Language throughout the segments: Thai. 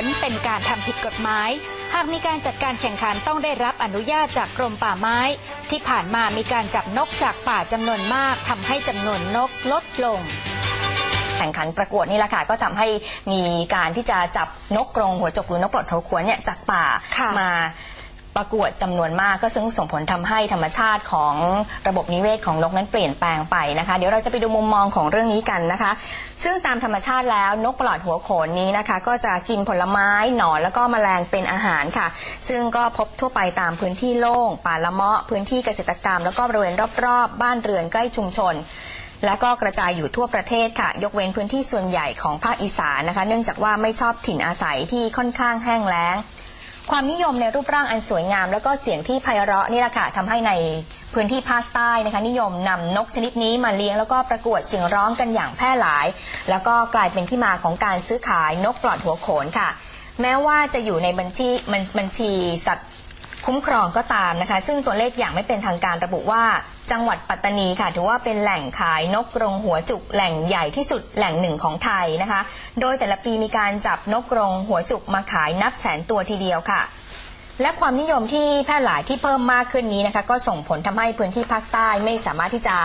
นเป็นการทำผิดกฎหมาย หากมีการจัดการแข่งขันต้องได้รับอนุญาตจากกรมป่าไม้ ที่ผ่านมามีการจับนกจากป่าจำนวนมากทำให้จำนวนนกลดลงแข่งขันประกวดนี่แหละค่ะก็ทำให้มีการที่จะจับนกกรงหัวจกหรือนกปลอดหัวขวนเนี่ยจากป่าค่ะมา ประกวดจำนวนมากก็ซึ่งส่งผลทำให้ธรรมชาติของระบบนิเวศของนกนั้นเปลี่ยนแปลงไปนะคะ เดี๋ยวเราจะไปดูมุมมองของเรื่องนี้กันนะคะ ซึ่งตามธรรมชาติแล้วนกปลอดหัวโขนนี้นะคะ ก็จะกินผลไม้หนอนแล้วก็แมลงเป็นอาหารค่ะ ซึ่งก็พบทั่วไปตามพื้นที่โล่งป่าละเมาะพื้นที่เกษตรกรรม แล้วก็บริเวณรอบๆ บ้านเรือนใกล้ชุมชน และก็กระจายอยู่ทั่วประเทศค่ะ ยกเว้นพื้นที่ส่วนใหญ่ของภาคอีสานนะคะ เนื่องจากว่าไม่ชอบถิ่นอาศัยที่ค่อนข้างแห้งแล้ง ความนิยมในรูปร่างอันสวยงาม แล้วก็เสียงที่ไพเราะนี่แหละค่ะทำให้ในพื้นที่ภาคใต้นะคะ นิยมนำนกชนิดนี้มาเลี้ยงแล้วก็ประกวดเสียงร้องกันอย่างแพร่หลาย แล้วก็กลายเป็นที่มาของการซื้อขายนกปลอดหัวโขนค่ะ แม้ว่าจะอยู่ในบัญชีบัญชีสัตว์ คุ้มครองก็ตามนะคะ ซึ่งตัวเลขอย่างไม่เป็นทางการระบุว่าจังหวัดปัตตานีค่ะ ถือว่าเป็นแหล่งขายนกกรงหัวจุกแหล่งใหญ่ที่สุดแหล่งหนึ่งของไทยนะคะ โดยแต่ละปีมีการจับนกกรงหัวจุกมาขายนับแสนตัวทีเดียวค่ะ และความนิยมที่แพร่หลายที่เพิ่มมากขึ้นนี้นะคะ ก็ส่งผลทำให้พื้นที่ภาคใต้ไม่สามารถที่จะ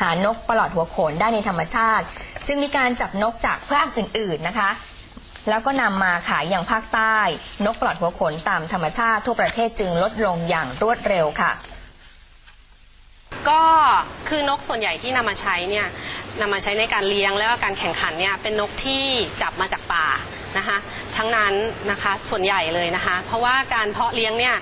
หานกปลอดหัวโขนได้ในธรรมชาติ จึงมีการจับนกจากภาคอื่น ๆนะคะ แล้วก็นำมาขายอย่างภาคใต้ นกปลอดหัวขนตามธรรมชาติทั่วประเทศจึงลดลงอย่างรวดเร็วค่ะ ก็คือนกส่วนใหญ่ที่นำมาใช้เนี่ยนำมาใช้ในการเลี้ยงแล้วก็การแข่งขันเนี่ยเป็นนกที่จับมาจากป่านะคะทั้งนั้นนะคะส่วนใหญ่เลยนะคะ เพราะว่าการเพาะเลี้ยงเนี่ย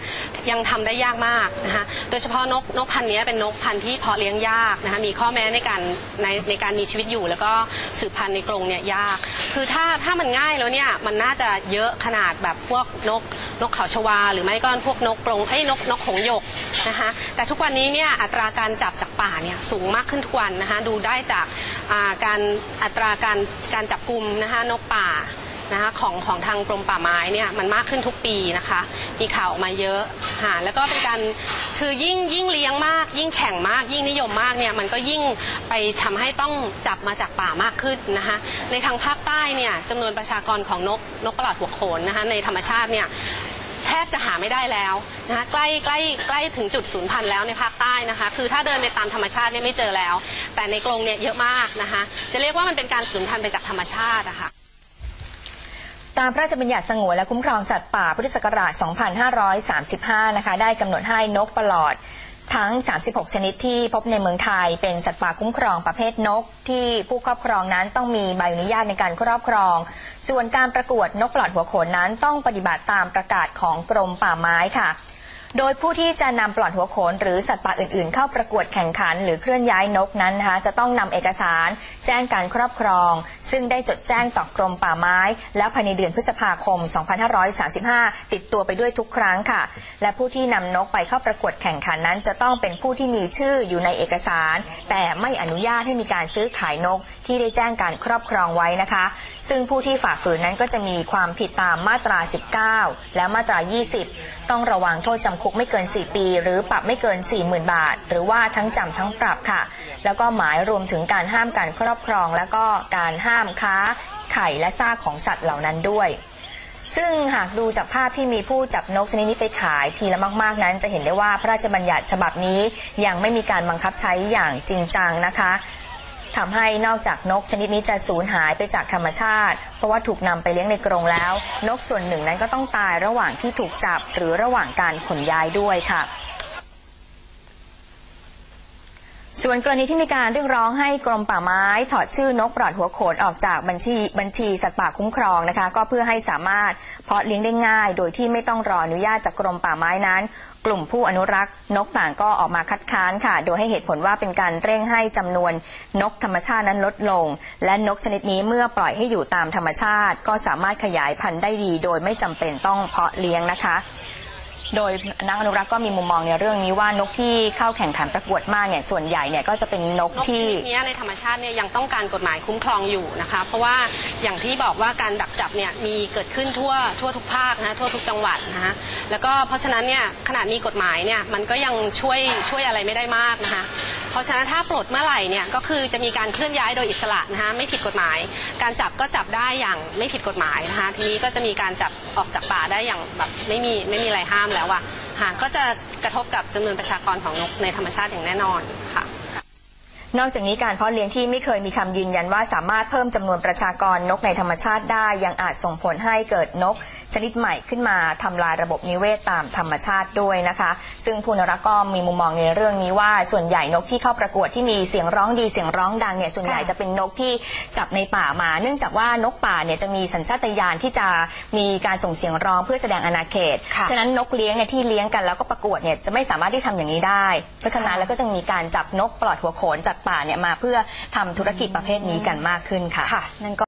ยังทำได้ยากมากนะคะโดยเฉพาะนกนกพันธุ์นี้เป็นนกพันธุ์ที่เพาะเลี้ยงยากนะคะมีข้อแม้ในการในในการมีชีวิตอยู่ แล้วก็สืบพันธุ์ในกรงเนี่ยยาก คือถ้าถ้ามันง่ายแล้วเนี่ยมันน่าจะเยอะขนาดแบบพวกนกนกเขาชวา หรือไม่ก็พวกนกกรงไอ้ยนกนกหงส์หยกนะคะแต่ทุกวันนี้เนี่ยอัตราการจับจากป่าเนี่ยสูงมากขึ้นทุกวันนะคะดูได้จากอ่าการอัตราการการจับกลุ่มนะคะนกป่า นะคะของของทางกรมป่าไม้เนี่ยมันมากขึ้นทุกปีนะคะ มีข่าวออกมาเยอะค่ะแล้วก็เป็นการคือยิ่งยิ่งเลี้ยงมาก ยิ่งแข่งมาก ยิ่งนิยมมากเนี่ยมันก็ยิ่งไปทำให้ต้องจับมาจากป่ามากขึ้นนะคะในทางภาคใต้เนี่ยจำนวนประชากรของนกนกประหลาดหัวโขนนะคะในธรรมชาติเนี่ยแทบจะหาไม่ได้แล้วนะคะใกล้ใกล้ใกล้ถึงจุดศูนย์พันแล้วในภาคใต้นะคะ คือถ้าเดินไปตามธรรมชาติเนี่ยไม่เจอแล้ว แต่ในกรงเนี่ยเยอะมากนะคะ จะเรียกว่ามันเป็นการสูญพันธุ์ไปจากธรรมชาติอะค่ะ ตามพระราชบัญญัติสงวนและคุ้มครองสัตว์ป่าพุทธศักราช 2535 นะคะ ได้กำหนดให้นกปลอดทั้ง 36 ชนิดที่พบในเมืองไทย เป็นสัตว์ป่าคุ้มครองประเภทนก ที่ผู้ครอบครองนั้นต้องมีใบอนุญาตในการครอบครอง ส่วนการประกวดนกปลอดหัวโขนนั้นต้องปฏิบัติตามประกาศของกรมป่าไม้ค่ะ โดยผู้ที่จะนำปลอดหัวโขนหรือสัตว์ป่าอื่นๆ เข้าประกวดแข่งขัน หรือเคลื่อนย้ายนกนั้นนะคะจะต้องนำเอกสารแจ้งการครอบครอง ซึ่งได้จดแจ้งต่อกรมป่าไม้ แล้วภายในเดือนพฤษภาคม 2535 ติดตัวไปด้วยทุกครั้งค่ะ และผู้ที่นำนกไปเข้าประกวดแข่งขันนั้น จะต้องเป็นผู้ที่มีชื่ออยู่ในเอกสาร แต่ไม่อนุญาตให้มีการซื้อขายนก ที่ได้แจ้งการครอบครองไว้นะคะ ซึ่งผู้ที่ฝ่าฝืนนั้นก็จะมีความผิดตามมาตรา 19 และมาตรา 20 ต้องระวังโทษจำคุกไม่เกิน 4 ปี หรือปรับไม่เกิน 40,000 บาท หรือว่าทั้งจำทั้งปรับค่ะ แล้วก็หมายรวมถึงการห้ามการครอบครอง แล้วก็การห้ามค้าไข่และซากของสัตว์เหล่านั้นด้วยซึ่งหากดูจากภาพที่มีผู้จับนกชนิดนี้ไปขายทีละมาก ๆ นั้น จะเห็นได้ว่าพระราชบัญญัติฉบับนี้ยังไม่มีการบังคับใช้อย่างจริงจังนะคะ ทำให้นอกจากนกชนิดนี้จะสูญหายไปจากธรรมชาติ เพราะว่าถูกนำไปเลี้ยงในกรงแล้ว นกส่วนหนึ่งนั้นก็ต้องตายระหว่างที่ถูกจับหรือระหว่างการขนย้ายด้วยค่ะ ส่วนกรณีที่มีการเรียกร้องให้กรมป่าไม้ ถอดชื่อนกปลอดหัวโขนออกจากบัญชีบัญชีสัตว์ป่าคุ้มครองนะคะ ก็เพื่อให้สามารถเพาะเลี้ยงได้ง่าย โดยที่ไม่ต้องรออนุญาตจากกรมป่าไม้นั้น กลุ่มผู้อนุรักษ์ นกต่างก็ออกมาคัดค้านค่ะ โดยให้เหตุผลว่าเป็นการเร่งให้จำนวนนกธรรมชาตินั้นลดลง และนกชนิดนี้เมื่อปล่อยให้อยู่ตามธรรมชาติ ก็สามารถขยายพันธุ์ได้ดี โดยไม่จำเป็นต้องเพาะเลี้ยงนะคะ โดยนักอนุรักษ์ก็มีมุมมองในเรื่องนี้ว่านกที่เข้าแข่งขันประกวดมากเนี่ยส่วนใหญ่เนี่ยก็จะเป็นนกนกชที่นิดนี้ในธรรมชาติเนี่ยยังต้องการกฎหมายคุ้มครองอยู่นะคะ เพราะว่าอย่างที่บอกว่าการดักจับเนี่ยมีเกิดขึ้นทั่วทั่วทุกภาคนะทั่วทุกจังหวัดนะคะแล้วก็เพราะฉะนั้นเนี่ยขนาดมีกฎหมายเนี่ยมันก็ยังช่วยช่วยอะไรไม่ได้มากนะคะ เพราะฉะนั้นถ้าปลดเมื่อไหร่เนี่ยก็คือจะมีการเคลื่อนย้ายโดยอิสระนะคะไม่ผิดกฎหมาย การจับก็จับได้อย่างไม่ผิดกฎหมายนะคะทีนี้ก็จะมีการจับออกจากป่าได้อย่างแบบไม่มีไม่มีอะไรห้ามแล้วอะค่ะก็จะกระทบกับจำนวนประชากรของนกในธรรมชาติอย่างแน่นอนค่ะนอกจากนี้การเพาะเลี้ยงที่ไม่เคยมีคำยืนยันว่าสามารถเพิ่มจำนวนประชากรนกในธรรมชาติได้ยังอาจส่งผลให้เกิดนก ชนิดใหม่ขึ้นมาทำลายระบบนิเวศตามธรรมชาติด้วยนะคะ ซึ่งผู้นรักษ์ก็มีมุมมองในเรื่องนี้ว่าส่วนใหญ่นกที่เข้าประกวดที่มีเสียงร้องดีเสียงร้องดังเนี่ยส่วนใหญ่ค่ะจะเป็นนกที่จับในป่ามา เนื่องจากว่านกป่าเนี่ยจะมีสัญชาตญาณที่จะมีการส่งเสียงร้องเพื่อแสดงอาณาเขตค่ะฉะนั้นนกเลี้ยงเนี่ยที่เลี้ยงกันแล้วก็ประกวดเนี่ยจะไม่สามารถที่ทำอย่างนี้ได้ เพราะฉะนั้นค่ะแล้วก็จะมีการจับนกปลอดหัวโขนจากป่าเนี่ยมาเพื่อทำธุรกิจประเภทนี้กันมากขึ้นค่ะค่ะนั่นก็